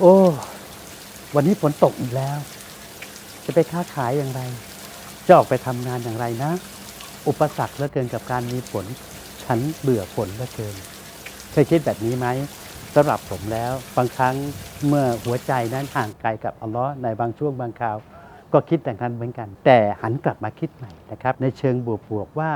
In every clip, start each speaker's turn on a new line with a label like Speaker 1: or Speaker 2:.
Speaker 1: โอ้ วันนี้ฝนตกอีกแล้ว จะไปค้าขายอย่างไร จะออกไปทำงานอย่างไรนะ อุปสรรคเหลือเกินกับการมีฝน ฉันเบื่อฝนเหลือเกิน เคยคิดแบบนี้ไหมสำหรับผมแล้ว บางครั้งเมื่อหัวใจนั้นห่างไกลกับอัลลอฮ์ในบางช่วงบางคราว ก็คิดแต่างนั้นเหมือนกัน แต่หันกลับมาคิดใหม่นะครับ ในเชิงบวกๆว่า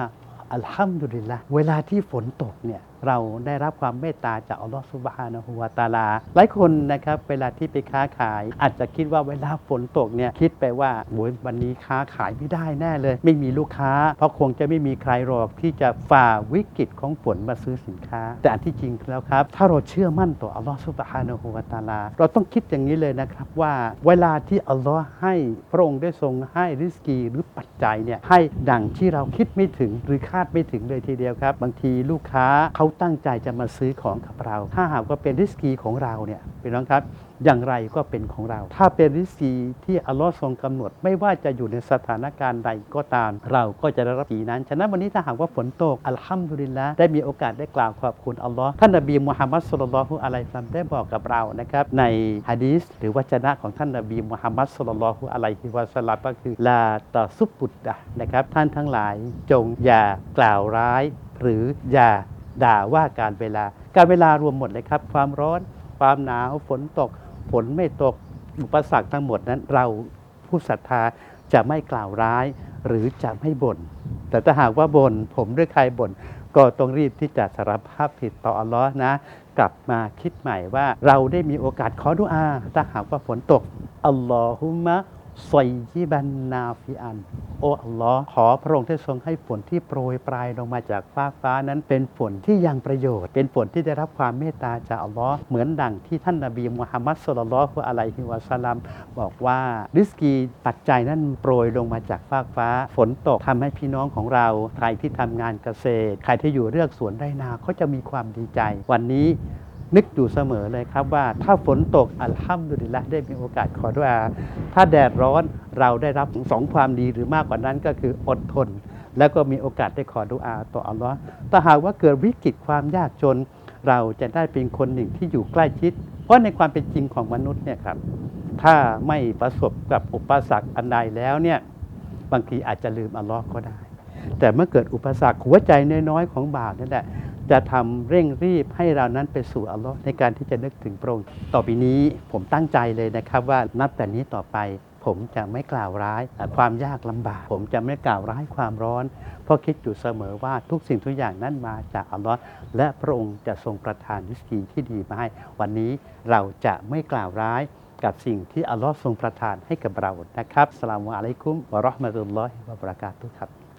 Speaker 1: อัลฮัมดุลิลละเวลาที่ฝนตกเนี่ย เราได้รับความเมตตาจากอัลลอฮฺสุบฮานะฮูวาตาลา หลายคนนะครับเวลาที่ไปค้าขาย อาจจะคิดว่าเวลาฝนตกเนี่ยคิดไปว่าโอยวันนี้ค้าขายไม่ได้แน่เลย ไม่มีลูกค้า เพราะคงจะไม่มีใครหรอกที่จะฝ่าวิกฤตของฝนมาซื้อสินค้า แต่อันที่จริงแล้วครับ ถ้าเราเชื่อมั่นต่ออัลลอฮฺสุบฮานะฮูวาตาลา เราต้องคิดอย่างนี้เลยนะครับว่าเวลาที่อัลลอฮ์ให้พระองค์ได้ทรงให้ริสกีหรือปัจจัยเนี่ยให้ดังที่เราคิดไม่ถึงหรือคาดไม่ถึงเลยทีเดียวครับ บางทีลูกค้าเขาตั้งใจจะมาซื้อของกับเรา ถ้าหากว่าเป็นริสกีของเราเนี่ยพี่น้องครับ อย่างไรก็เป็นของเรา ถ้าเป็นริสกีที่อัลลอฮ์ทรงกำหนด ไม่ว่าจะอยู่ในสถานการณ์ใดก็ตาม เราก็จะได้รับสีนั้น ฉะนั้นวันนี้ถ้าหากว่าฝนตกอัลฮัมดุลิลละได้มีโอกาสได้กล่าวขอบคุณอัลลอฮ์ท่านนบีมุฮัมมัดสุลลัลลอฮุอะลัยฮิวะซัมได้บอกกับเรานะครับในฮะดีษหรือวจนะของท่านนบีมุฮัมมัดสุลลัลลอฮุอะลัยฮิวะซัลลัมก็คือลาตอซุบุดดะนะครับท่านทั้งหลายจงอย่ากล่าวร้าย หรืออย่า ด่าว่าการเวลา การเวลารวมหมดเลยครับ ความร้อน ความหนาวฝนตก ฝนไม่ตกอุปสรรคทั้งหมดนั้น เราผู้ศรัทธาจะไม่กล่าวร้าย หรือจะไม่บ่นแต่ถ้าหากว่าบน่นผมหรือใครบ่นก็ต้องรีบที่จะสารภาพผิดต่ออัลลอฮ์นะ กลับมาคิดใหม่ว่าเราได้มีโอกาสขอดุอา ถ้าหากว่าฝนตกอัลลอฮุมะซอยยิบันนาฟิอัน โอ้อัลลอฮ์ขอพระองค์ได้ทรงให้ฝนที่โปรยปลายลงมาจากฟ้ากฟ้านั้นเป็นฝนที่ยังประโยชน์ เป็นฝนที่ได้รับความเมตตาจากอัลลอฮ์เหมือนดังที่ท่านนบีมุฮัมมัดสุลลัลฮุอะลัยฮิวะสัลลัมบอกว่าริสกีปัจจัยนั้นโปรยลงมาจากฟ้ากฟ้า ฝนตกทำให้พี่น้องของเราใครที่ทำงานเกษตร ใครที่อยู่เลือกสวนไร่นาเขาจะมีความดีใจ วันนี้ นึกอยู่เสมอเลยครับว่าถ้าฝนตกอัลฮัมดุลิลละได้มีโอกาสขอดุอาถ้าแดดร้อนเราได้รับสองความดีหรือมากกว่านั้นก็คืออดทน แล้วก็มีโอกาสได้ขอดุอาต่ออัลลอฮ์ถ้าหากว่าเกิดวิกฤตความยากจน เราจะได้เป็นคนหนึ่งที่อยู่ใกล้ชิด เพราะในความเป็นจริงของมนุษย์เนี่ยครับถ้าไม่ประสบกับอุปสรรคอันใดแล้วเนี่ยบางทีอาจจะลืมอัลลอฮ์ก็ได้ แต่เมื่อเกิดอุปสรรคหัวใจน้อยๆของบ่าวนั่นแหละ จะทำเร่งรีบให้เรานั้นไปสู่อัลลอฮ์ในการที่จะนึกถึงพระองค์ต่อไปนี้ผมตั้งใจเลยนะครับว่านับแต่นี้ต่อไป ผมจะไม่กล่าวร้ายความยากลำบาก ผมจะไม่กล่าวร้ายความร้อน เพราะคิดอยู่เสมอว่าทุกสิ่งทุกอย่างนั้นมาจากอัลลอฮ์และพระองค์จะทรงประทานวิสกีที่ดีมาให้ วันนี้เราจะไม่กล่าวร้ายกับสิ่งที่อัลลอฮ์ทรงประทานให้กับเรานะครับสลามุอะลัยกุมวะราะห์มะตุลลอฮิวะบะเราะกาตุฮ์ครับ